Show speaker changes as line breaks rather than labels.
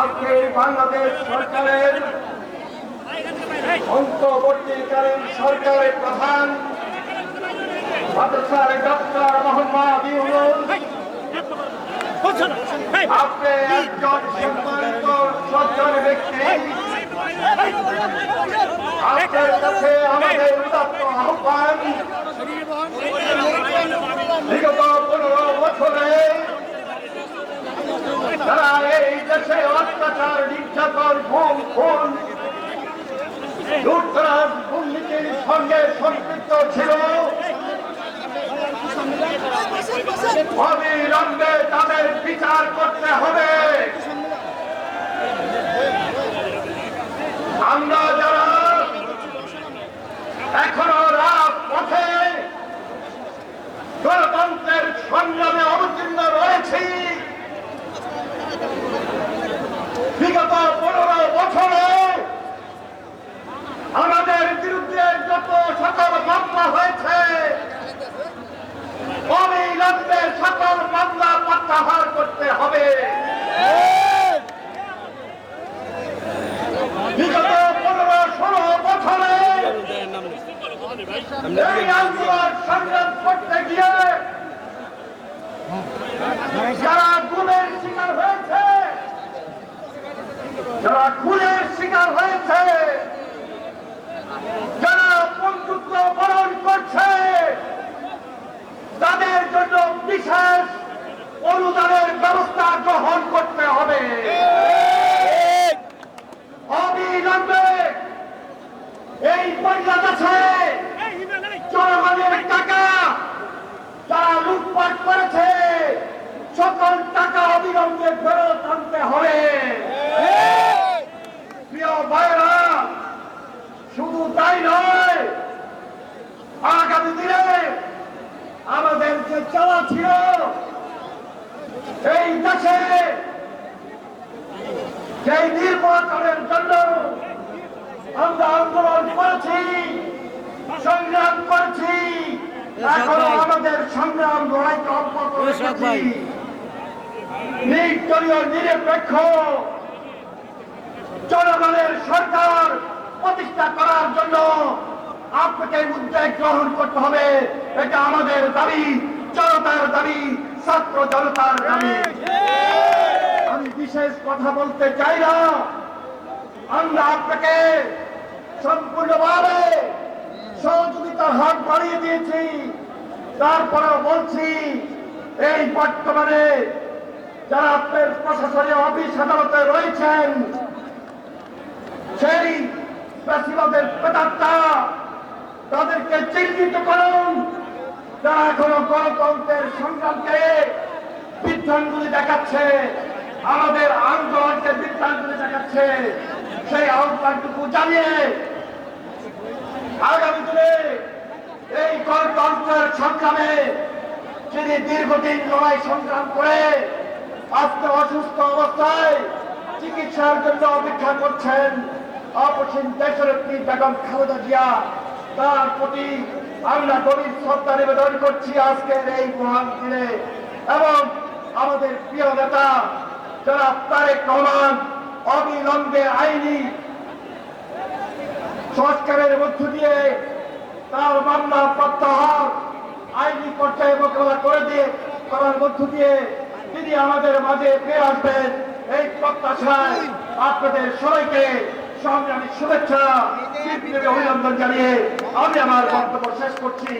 আজকে বাংলাদেশ সরকারের অন্তর্বর্তীকালীন সরকারের প্রধান প্রফেসর ডক্টর মোহাম্মদ ইউনুস। আপনি একজন সম্মানিত সজ্জন ব্যক্তি। আপনার কাছে আমাদের আহ্বান। বিগত পনেরো বছরে যারা এই দেশে অত্যাচার নির্যাতন সঙ্গে সম্পৃক্ত ছিল। তাদের বিচার করতে হবে আমরা যারা এখনও রাত পথে গণতন্ত্রের সংগ্রামে অবতীর্ণ রয়েছি বিগত পনেরো বছরে আমাদের বিরুদ্ধে যত সকল মামলা হয়েছে অবিলম্বে সকল মামলা প্রত্যাহার করতে হবে বিগত পনেরো ষোলো বছরে এই আন্দোলন সংগ্রাম করতে গিয়ে যারা গুণের শিকার হয়েছে যারা খুনের শিকার হয়েছে, যারা বন্ধুত্ব বরণ করছে, তাদের জন্য বিশেষ অনুদানের ব্যবস্থা গ্রহণ করতে হবে। অবিলম্বে এই পয়লা জনগণের টাকা যারা লুটপাট করেছে সকল টাকা অবিলম্বে ফেরত আনতে হবে প্রিয় ভাইরা শুধু তাই নয় আগামী দিনে আমাদের যে চালা ছিল এই দেশে সেই নির্বাচনের জন্য আমরা আন্দোলন করেছি সংগ্রাম করেছি এখনও আমাদের সংগ্রাম লড়াইকে অব্যাহত রেখেছি। নির্দলীয় নিরপেক্ষ জনগণের সরকার প্রতিষ্ঠা করার জন্য আপনাকে উদ্যোগ গ্রহণ করতে হবে। এটা আমাদের দাবি, জনতার দাবি, ছাত্র জনতার দাবি। আমি বিশেষ কথা বলতে চাই না। আমরা আপনাকে সম্পূর্ণভাবে সহযোগিতার হাত বাড়িয়ে দিয়েছি। তারপরেও বলছি, এই বর্তমানে যারা আপনার প্রশাসনীয় অফিস আদালতে রয়েছেন সেই বেশিরভাগের পেতাত্তা তাদেরকে চিহ্নিত করুন। যারা এখনও গণতন্ত্রের সংগ্রামকে বিভ্রান্তগুলি দেখাচ্ছে, আমাদের আন্দোলনকে বিভ্রান্তগুলি দেখাচ্ছে, সেই আহ্বানটুকু জানিয়ে আগামী দিনে এই গণতন্ত্রের সংগ্রামে যিনি দীর্ঘদিন লড়াই সংগ্রাম করে আজকে অসুস্থ অবস্থায় চিকিৎসার জন্য অপেক্ষা করছেন অপসীম দেশরত্রী বেগম খালেদা জিয়া, তার প্রতি আমরা গভীর শ্রদ্ধা নিবেদন করছি আজকের এই মহান দিনে। এবং আমাদের প্রিয় নেতা যারা তারেক রহমান, অবিলম্বে আইনি সংস্কারের মধ্য দিয়ে তার মামলা প্রত্যাহার আইনি পর্যায়ে মোকাবেলা করে দিয়ে করার মধ্য দিয়ে তিনি আমাদের মাঝে ফিরে আসবেন। এই প্রত্যাশায় আপনাদের সবাইকে সংগ্রামী শুভেচ্ছা। অভিনন্দন জানিয়ে আমি আমার বক্তব্য শেষ করছি।